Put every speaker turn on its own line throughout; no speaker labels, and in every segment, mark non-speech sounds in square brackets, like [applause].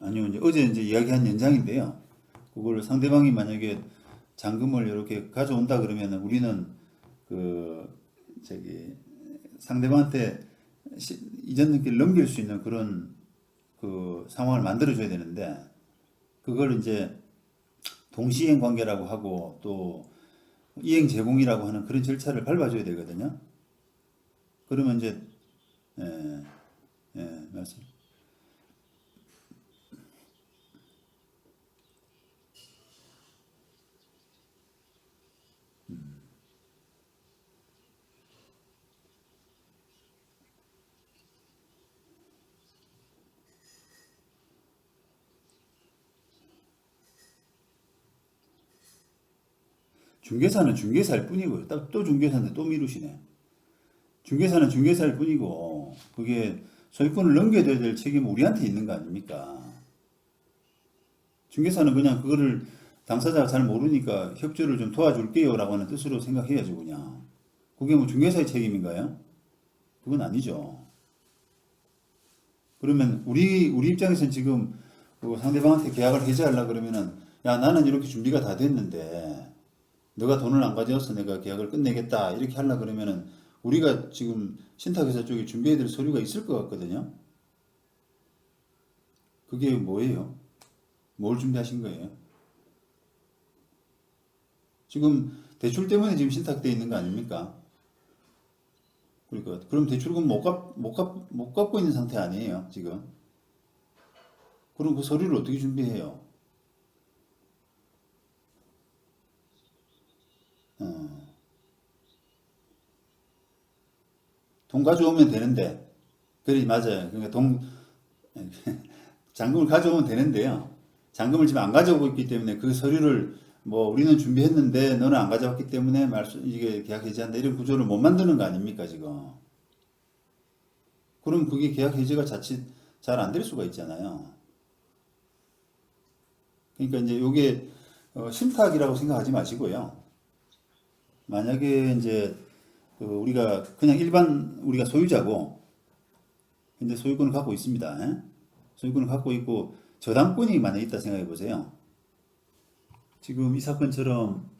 아니요, 이제 어제 이제 이야기한 연장인데요. 그걸 상대방이 만약에 잔금을 이렇게 가져온다 그러면 우리는 그 저기 상대방한테 시- 이전 등기를 넘길 수 있는 그런 그 상황을 만들어 줘야 되는데 그걸 이제 동시행 관계라고 하고 또 이행 제공이라고 하는 그런 절차를 밟아줘야 되거든요. 그러면 이제 예, 예, 말씀. 중개사는 중개사일 뿐이고요. 딱또 중개사인데 또 미루시네. 중개사는 중개사일 뿐이고 그게 소유권을 넘겨줘야 될 책임은 우리한테 있는 거 아닙니까? 중개사는 그냥 그거를 당사자가 잘 모르니까 협조를 좀 도와줄게요 라고 하는 뜻으로 생각해야죠 그냥. 그게 뭐 중개사의 책임인가요? 그건 아니죠. 그러면 우리 우리 입장에서는 지금 그 상대방한테 계약을 해지하려 그러면은 야 나는 이렇게 준비가 다 됐는데 너가 돈을 안 가져와서 내가 계약을 끝내겠다 이렇게 하려 그러면은 우리가 지금 신탁회사 쪽에 준비해야 될 서류가 있을 것 같거든요. 그게 뭐예요? 뭘 준비하신 거예요? 지금 대출 때문에 지금 신탁돼 있는 거 아닙니까? 그러니까 그럼 대출금 못 갚, 못 갚, 못 갚고 있는 상태 아니에요 지금? 그럼 그 서류를 어떻게 준비해요? 어. 돈 가져오면 되는데, 그래 맞아요. 그러니까 돈 [laughs] 잔금을 가져오면 되는데요. 잔금을 지금 안 가져오고 있기 때문에 그 서류를 뭐 우리는 준비했는데 너는 안 가져왔기 때문에 말수 이게 계약 해지한다 이런 구조를 못 만드는 거 아닙니까 지금? 그럼 그게 계약 해지가 자칫 잘 안 될 수가 있잖아요. 그러니까 이제 요게 어, 신탁이라고 생각하지 마시고요. 만약에 이제 그 우리가 그냥 일반 우리가 소유자고 근데 소유권을 갖고 있습니다. 예? 소유권을 갖고 있고 저당권이 만약 있다 생각해 보세요. 지금 이 사건처럼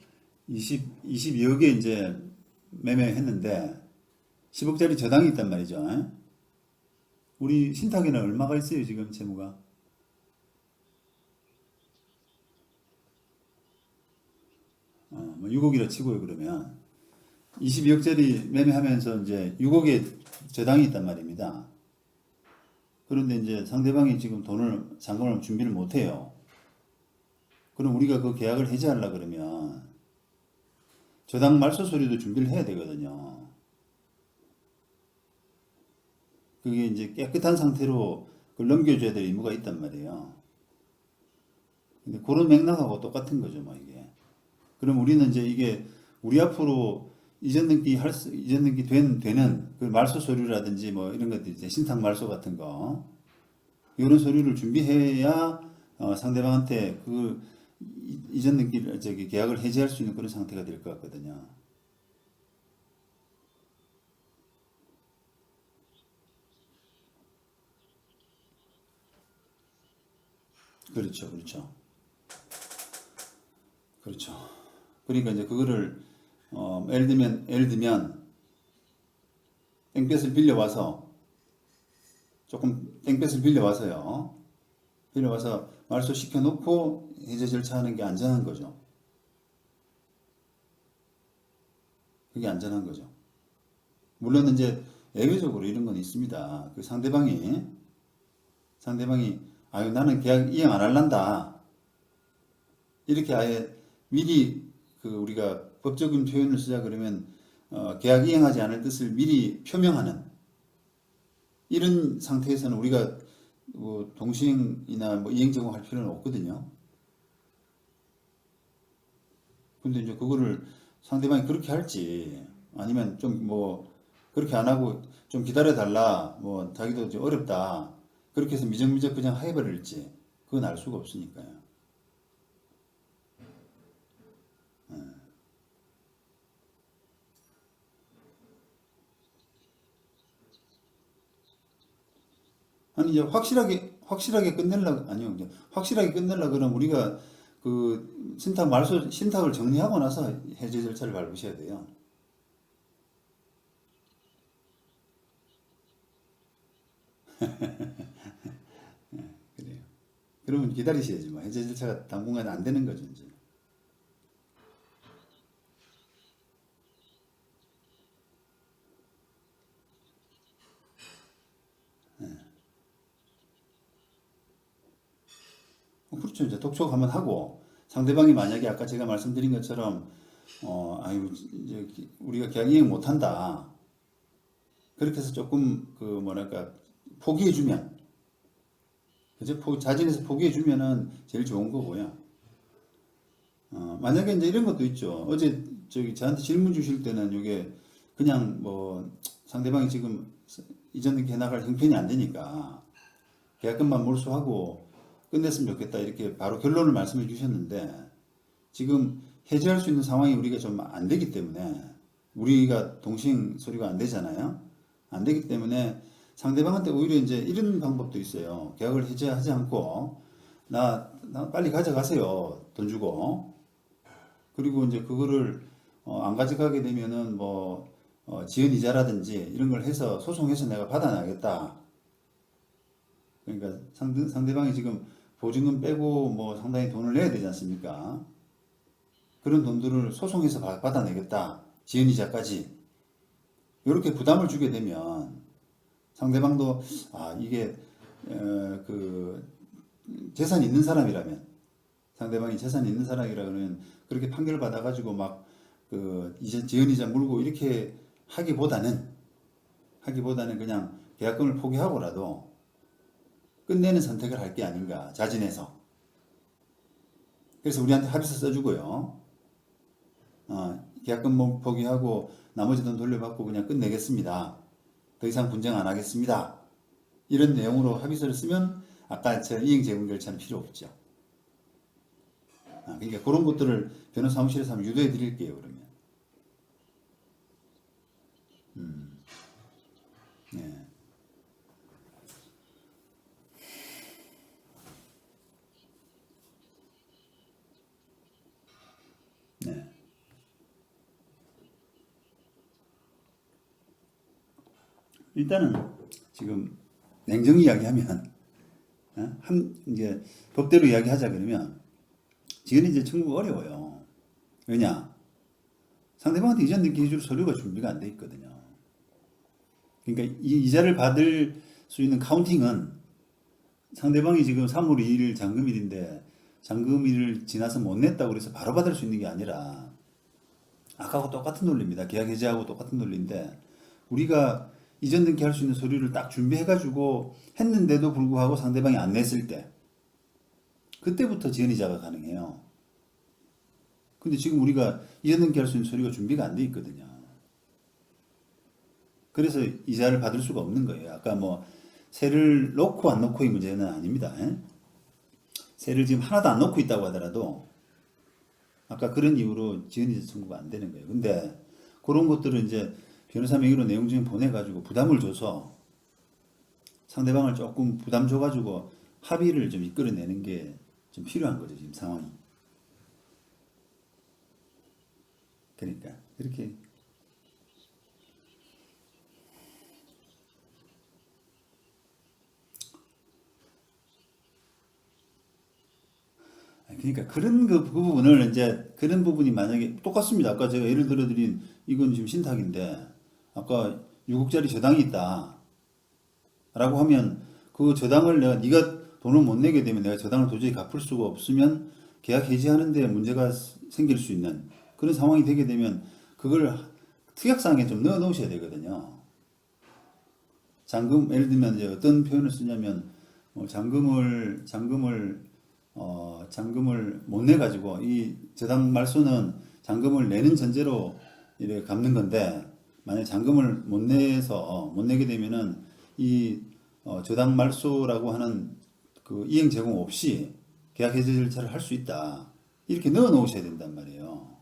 20 22억에 이제 매매했는데 10억짜리 저당이 있단 말이죠. 예? 우리 신탁에는 얼마가 있어요 지금 채무가? 어, 뭐 6억이라 치고요 그러면 22억짜리 매매하면서 이제 6억의 저당이 있단 말입니다. 그런데 이제 상대방이 지금 돈을 잔금을 준비를 못 해요. 그럼 우리가 그 계약을 해지하려 그러면 저당 말소 서류도 준비를 해야 되거든요. 그게 이제 깨끗한 상태로 그걸 넘겨줘야 될 의무가 있단 말이에요. 근데 그런 맥락하고 똑같은 거죠, 뭐 이게. 그럼 우리는 이제 이게 우리 앞으로 이전 등기 할 수, 이전 등기 된, 되는 그 말소 서류라든지 뭐 이런 것들 이제 신탁 말소 같은 거 이런 서류를 준비해야 어, 상대방한테 그 이- 이전 등기를 저기 계약을 해지할 수 있는 그런 상태가 될 것 같거든요. 그렇죠, 그렇죠. 그렇죠. 그러니까 이제 그거를 어, 예를 들면 예를 들면 땡볕을 빌려 와서 조금 땡볕을 빌려 와서요. 빌려 와서 말소 시켜 놓고 해제 절차하는 게 안전한 거죠. 그게 안전한 거죠. 물론 이제 예외적으로 이런 건 있습니다. 그 상대방이 상대방이 아유 나는 계약 이행 안 할란다. 이렇게 아예 미리 그 우리가 법적인 표현을 쓰자 그러면 어, 계약 이행하지 않을 뜻을 미리 표명하는 이런 상태에서는 우리가 뭐 동시행이나 뭐 이행 제공할 필요는 없거든요. 근데 이제 그거를 상대방이 그렇게 할지 아니면 좀 뭐 그렇게 안 하고 좀 기다려 달라 뭐 자기도 좀 어렵다 그렇게 해서 미적미적 그냥 해버릴지 그건 알 수가 없으니까요. 아니 이제 확실하게 확실하게 끝내려 아니요 이제 확실하게 끝내려 그러면 우리가 그 신탁 말소 신탁을 정리하고 나서 해제 절차를 밟으셔야 돼요. [laughs] 예, 그래요. 그러면 기다리셔야지 뭐 해제 절차가 당분간 안 되는 거죠 이제. 어, 그렇죠. 이제 독촉 한번 하고 상대방이 만약에 아까 제가 말씀드린 것처럼 어 아유 이제 기- 우리가 계약 이행 못 한다. 그렇게 해서 조금 그 뭐랄까 포기해 주면? 포, 자진해서 포기해 주면은 제일 좋은 거고요. 어, 만약에 이제 이런 것도 있죠. 어제 저기 저한테 질문 주실 때는 이게 그냥 뭐 상대방이 지금 이전 등기 해나갈 형편이 안 되니까 계약금만 몰수하고 끝냈으면 좋겠다 이렇게 바로 결론을 말씀해 주셨는데 지금 해제할 수 있는 상황이 우리가 좀 안 되기 때문에 우리가 동행 소리가 안 되잖아요. 안 되기 때문에 상대방한테 오히려 이제 이런 방법도 있어요. 계약을 해제하지 않고 나, 나 빨리 가져가세요. 돈 주고. 그리고 이제 그거를 어, 안 가져가게 되면은 뭐 어, 지연 이자라든지 이런 걸 해서 소송해서 내가 받아내겠다. 그러니까 상대, 상대방이 지금 보증금 빼고 뭐 상당히 돈을 내야 되지 않습니까? 그런 돈들을 소송해서 받- 받아내겠다. 지연이자까지. 이렇게 부담을 주게 되면 상대방도 아 이게 어, 그 재산이 있는 사람이라면 상대방이 재산이 있는 사람이라면 그렇게 판결 받아가지고 막그 이제 지연이자 물고 이렇게 하기보다는 하기보다는 그냥 계약금을 포기하고라도 끝내는 선택을 할 게 아닌가 자진해서. 그래서 우리한테 합의서 써주고요. 어, 계약금 뭐 포기하고 나머지 돈 돌려받고 그냥 끝내겠습니다. 더 이상 분쟁 안 하겠습니다. 이런 내용으로 합의서를 쓰면 아까 저 이행 재분 결차는 필요 없죠. 아, 그러니까 그런 것들을 변호사 사무실에서 한번 유도해 드릴게요 그러면 음. 네. 네. 일단은 지금 냉정히 이야기하면 어? 한 이제 법대로 이야기하자 그러면 지금 이제 청구가 어려워요. 왜냐? 상대방한테 이전 등기 해줄 서류가 준비가 안 돼 있거든요. 그러니까 이 이자를 받을 수 있는 카운팅은 상대방이 지금 3월 2일 잔금일인데 잔금일을 지나서 못 냈다고 그래서 바로 받을 수 있는 게 아니라 아까하고 똑같은 논리입니다. 계약 해지하고 똑같은 논리인데 우리가 이전 등기 할 수 있는 서류를 딱 준비해가지고 했는데도 불구하고 상대방이 안 냈을 때 그때부터 지연이자가 가능해요. 근데 지금 우리가 이전 등기 할 수 있는 서류가 준비가 안 돼 있거든요. 그래서 이자를 받을 수가 없는 거예요. 아까 뭐 세를 놓고 안 놓고의 문제는 아닙니다. 예? 세를 지금 하나도 안 놓고 있다고 하더라도 아까 그런 이유로 지연이자 청구가 안 되는 거예요. 근데 그런 것들을 이제 변호사 명의로 내용 증 보내가지고 부담을 줘서 상대방을 조금 부담 줘가지고 합의를 좀 이끌어내는 게 좀 필요한 거죠 지금 상황이. 그러니까 이렇게 그러니까 그런 그 부분을 이제 그런 부분이 만약에 똑같습니다. 아까 제가 예를 들어드린 이건 지금 신탁인데 아까 6억짜리 저당이 있다. 라고 하면 그 저당을 내가 네가 돈을 못 내게 되면 내가 저당을 도저히 갚을 수가 없으면 계약 해지하는데 문제가 생길 수 있는 그런 상황이 되게 되면 그걸 특약사항에 좀 넣어 놓으셔야 되거든요. 잔금 예를 들면 이제 어떤 표현을 쓰냐면 뭐 잔금을 잔금을 어 잔금을 못 내 가지고 이 저당 말소는 잔금을 내는 전제로 이렇게 갚는 건데 만약 잔금을 못 내서 못 내게 되면은 이 어, 저당 말소라고 하는 그 이행 제공 없이 계약 해지 절차를 할 수 있다 이렇게 넣어 놓으셔야 된단 말이에요.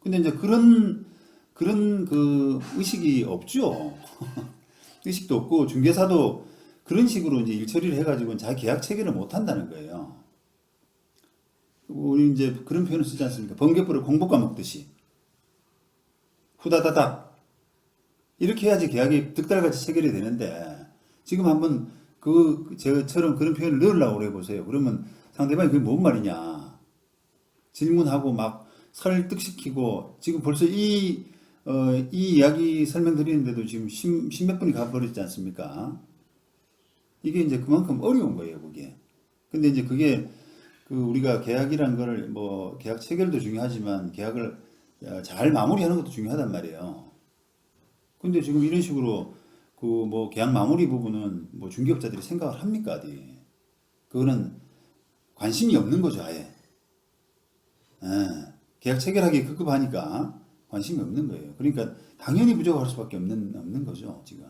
근데 이제 그런 그런 그 의식이 없죠. [laughs] 의식도 없고 중개사도 그런 식으로 이제 일 처리를 해가지고 자기 계약 체결을 못 한다는 거예요. 우리 이제 그런 표현을 쓰지 않습니까? 번개불을 공복과 먹듯이 후다다닥 이렇게 해야지 계약이 득달같이 체결이 되는데 지금 한번 그 저처럼 그런 표현을 넣으려고 그래 보세요. 그러면 상대방이 그게 뭔 말이냐 질문하고 막 설득시키고 지금 벌써 이, 어, 이 이야기 설명드리는데도 지금 십, 십몇 분이 가버렸지 않습니까? 이게 이제 그만큼 어려운 거예요, 그게. 근데 이제 그게 그 우리가 계약이란 거를 뭐 계약 체결도 중요하지만 계약을 어, 잘 마무리하는 것도 중요하단 말이에요. 근데 지금 이런 식으로 그 뭐 계약 마무리 부분은 뭐 중개업자들이 생각을 합니까, 어디? 그거는 관심이 없는 거죠, 아예. 예, 계약 체결하기 급급하니까 관심이 없는 거예요. 그러니까 당연히 부족할 수밖에 없는 없는 거죠, 지금.